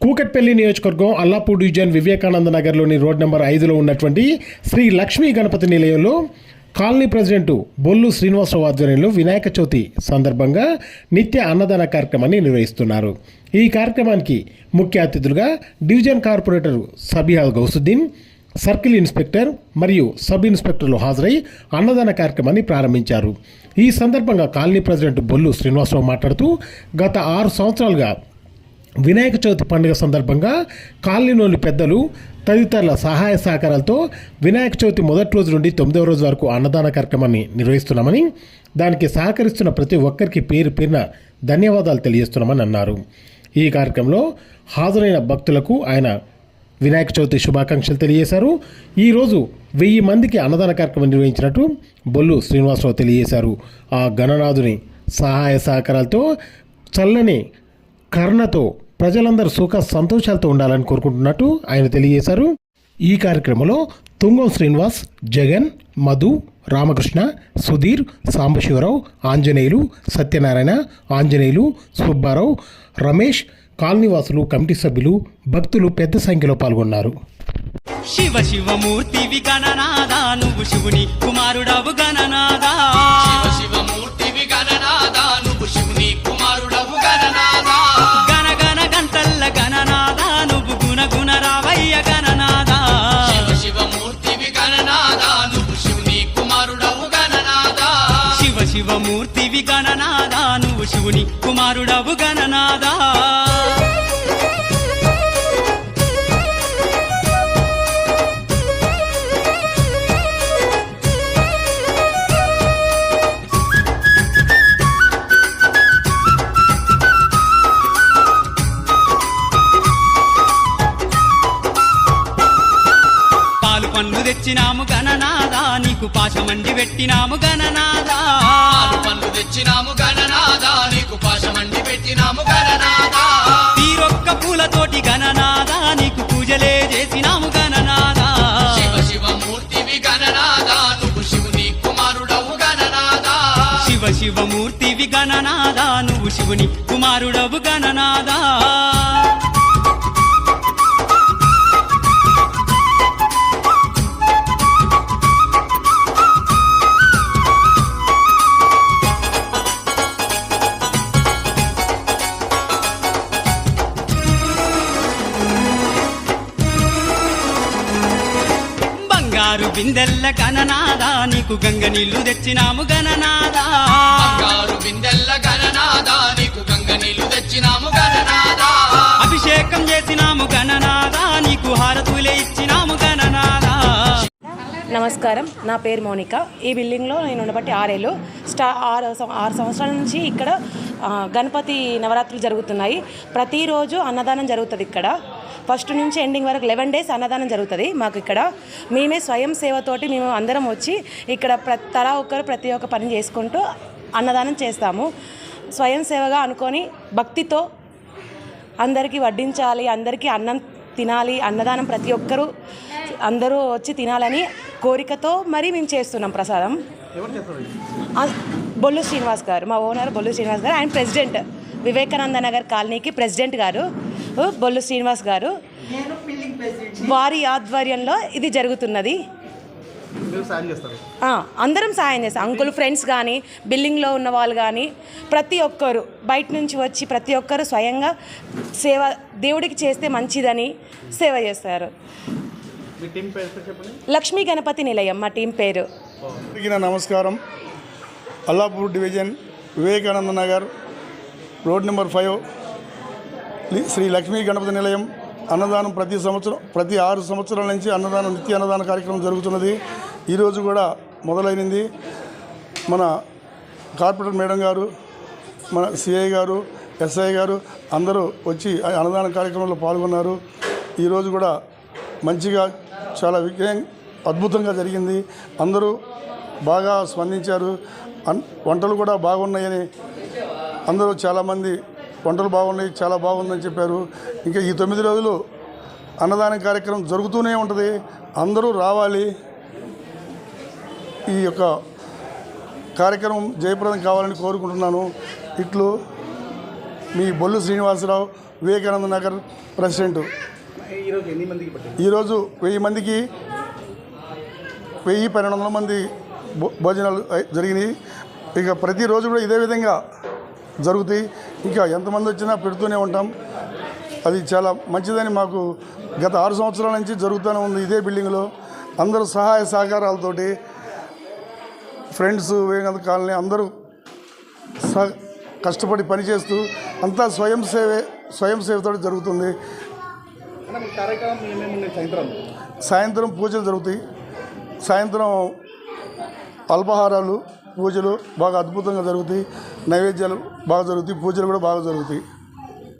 కూకట్పల్లి నియోజకవర్గం అల్లాపూర్ డివిజన్ వివేకానంద నగర్లోని road number ఐదులో ఉన్నటువంటి శ్రీ లక్ష్మీ గణపతి నిలయంలో కాలనీ ప్రెసిడెంట్ బొల్లు శ్రీనివాసరావు ఆధ్వర్యంలో వినాయక చవితి సందర్భంగా నిత్య అన్నదాన కార్యక్రమాన్ని నిర్వహిస్తున్నారు. ఈ కార్యక్రమానికి ముఖ్య అతిథులుగా division corporator Sabiha Gousuddin circle inspector మరియు సబ్ ఇన్స్పెక్టర్లు హాజరై అన్నదాన కార్యక్రమాన్ని ప్రారంభించారు. ఈ సందర్భంగా కాలనీ ప్రెసిడెంట్ బొల్లు శ్రీనివాసరావు మాట్లాడుతూ గత ఆరు సంవత్సరాలుగా వినాయక చవితి పండుగ సందర్భంగా కాలనీలోని పెద్దలు తదితరుల సహాయ సహకారాలతో వినాయక చవితి మొదటి రోజు నుండి తొమ్మిదవ రోజు వరకు అన్నదాన కార్యక్రమాన్ని నిర్వహిస్తున్నామని దానికి సహకరిస్తున్న ప్రతి ఒక్కరికి పేరు పేరున ధన్యవాదాలు తెలియజేస్తున్నామని అన్నారు. ఈ కార్యక్రమంలో హాజరైన భక్తులకు ఆయన వినాయక చవితి శుభాకాంక్షలు తెలియజేశారు. ఈరోజు వెయ్యి మందికి అన్నదాన కార్యక్రమం నిర్వహించినట్టు బొల్లు శ్రీనివాసరావు తెలియజేశారు. ఆ గణనాథుని సహాయ సహకారాలతో చల్లని కర్ణతో ప్రజలందరూ సుఖ సంతోషాలతో ఉండాలని కోరుకుంటున్నట్టు ఆయన తెలియజేశారు. ఈ కార్యక్రమంలో తుంగం శ్రీనివాస్ జగన్ మధు రామకృష్ణ సుధీర్ సాంబశివరావు ఆంజనేయులు సత్యనారాయణ ఆంజనేయులు సుబ్బారావు రమేష్ కాలనీవాసులు కమిటీ సభ్యులు భక్తులు పెద్ద సంఖ్యలో పాల్గొన్నారు. శివ శివమూర్తివి గణనాదా నువ్వు శివుని కుమారుడవు గణనాదా శివ శివమూర్తివి గణనాదా నువ్వు శివుని కుమారుడవు గణనాదా పాలు పన్ను తెచ్చినాము గణనాదా నీకు పాశమండి పెట్టినాము గణనాదా పనులు తెచ్చినాము గణనాదా నీకు పాశమండి పెట్టినాము గణనాదా తీరొక్క పూలతోటి గణనాదా నీకు పూజలే చేసినాము గణనాదా శివ శివమూర్తివి గణనాదా నువ్వు శివుని కుమారుడవు గణనాదా శివ శివమూర్తివి గణనాదా నువ్వు శివుని కుమారుడవు గణనాదా బంగారు బిందెల్ల గణనాదా నీకు గంగ నీళ్ళు తెచ్చినాము గణనాదా బంగారు బిందెల్ల గణనాదా నీకు గంగ నీళ్ళు తెచ్చినాము గణనాదా అభిషేకం చేసినాము గణనాదా నీకు హారతులే ఇచ్చినాము గణనాదా నమస్కారం నా పేరు మౌనిక. ఈ బిల్డింగ్లో నేను ఉండబట్టి ఆరేళ్ళు. స్టా ఆరు ఆరు సంవత్సరాల నుంచి ఇక్కడ గణపతి నవరాత్రులు జరుగుతున్నాయి. ప్రతిరోజు అన్నదానం జరుగుతుంది ఇక్కడ. ఫస్ట్ నుంచి ఎండింగ్ వరకు లెవెన్ డేస్ అన్నదానం జరుగుతుంది. మాకు ఇక్కడ మేమే స్వయం సేవతోటి మేము అందరం వచ్చి ఇక్కడ ప్ర తలా ఒక్కరు ప్రతి ఒక్క పని చేసుకుంటూ అన్నదానం చేస్తాము. స్వయం సేవగా అనుకొని భక్తితో అందరికీ వడ్డించాలి అందరికీ అన్నం తినాలి అన్నదానం ప్రతి ఒక్కరూ అందరూ వచ్చి తినాలని కోరికతో మరీ మేము చేస్తున్నాం ప్రసాదం. బొల్లు శ్రీనివాస్ గారు మా ఓనర్ బొల్లు శ్రీనివాస్ గారు ఆయన ప్రెసిడెంట్. వివేకానంద నగర్ కాలనీకి ప్రెసిడెంట్ గారు. బొల్లు శ్రీనివాస్ గారు. వారి ఆధ్వర్యంలో ఇది జరుగుతున్నది. అందరం సాయం చేస్తాం. అంకుల్ ఫ్రెండ్స్ కానీ బిల్డింగ్లో ఉన్న వాళ్ళు కానీ ప్రతి ఒక్కరు బయట నుంచి వచ్చి ప్రతి ఒక్కరు స్వయంగా సేవ దేవుడికి చేస్తే మంచిదని సేవ చేస్తారు. లక్ష్మీ గణపతి నిలయం మా టీం పేరు. నమస్కారం. Allapur division Vivekananda Nagar road number five Sri Lakshmi Ganapathi Nilayam అన్నదానం ప్రతి సంవత్సరం ప్రతి ఆరు సంవత్సరాల నుంచి అన్నదానం నిత్య అన్నదాన కార్యక్రమం జరుగుతున్నది. ఈరోజు కూడా మొదలైనది మన కార్పొరేటర్ మేడం గారు మన సిఐ గారు ఎస్ఐ గారు అందరూ వచ్చి ఆ అన్నదాన కార్యక్రమంలో పాల్గొన్నారు. ఈరోజు కూడా మంచిగా చాలా విజయం అద్భుతంగా జరిగింది. అందరూ బాగా స్పందించారు. అన్ వంటలు కూడా బాగున్నాయని అందరూ చాలామంది వంటలు బాగున్నాయి చాలా బాగుందని చెప్పారు. ఇంకా ఈ తొమ్మిది రోజులు అన్నదాన కార్యక్రమం జరుగుతూనే ఉంటుంది. అందరూ రావాలి. ఈ యొక్క కార్యక్రమం జయప్రదం కావాలని కోరుకుంటున్నాను. ఇట్లు మీ బొల్లు శ్రీనివాసరావు వివేకానంద నగర్ ప్రెసిడెంట్. ఈరోజు వెయ్యి మందికి వెయ్యి పన్నెండు వందల మంది భో- భోజనాలు జరిగినాయి. ఇక ప్రతిరోజు కూడా ఇదే విధంగా జరుగుతాయి. ఇంకా ఎంతమంది వచ్చినా పెడుతూనే ఉంటాం. అది చాలా మంచిదని మాకు గత ఆరు సంవత్సరాల నుంచి జరుగుతూనే ఉంది ఇదే బిల్డింగ్లో అందరూ సహాయ సహకారాలతోటి ఫ్రెండ్స్ వివేకానంద కాలనీ అందరూ స కష్టపడి పనిచేస్తూ అంతా స్వయం సేవే స్వయం సేవతో జరుగుతుంది. సాయంత్రం పూజలు జరుగుతాయి. సాయంత్రం అల్పాహారాలు పూజలు బాగా అద్భుతంగా జరుగుతాయి. నైవేద్యాలు బాగా జరుగుతాయి. పూజలు కూడా బాగా జరుగుతాయి.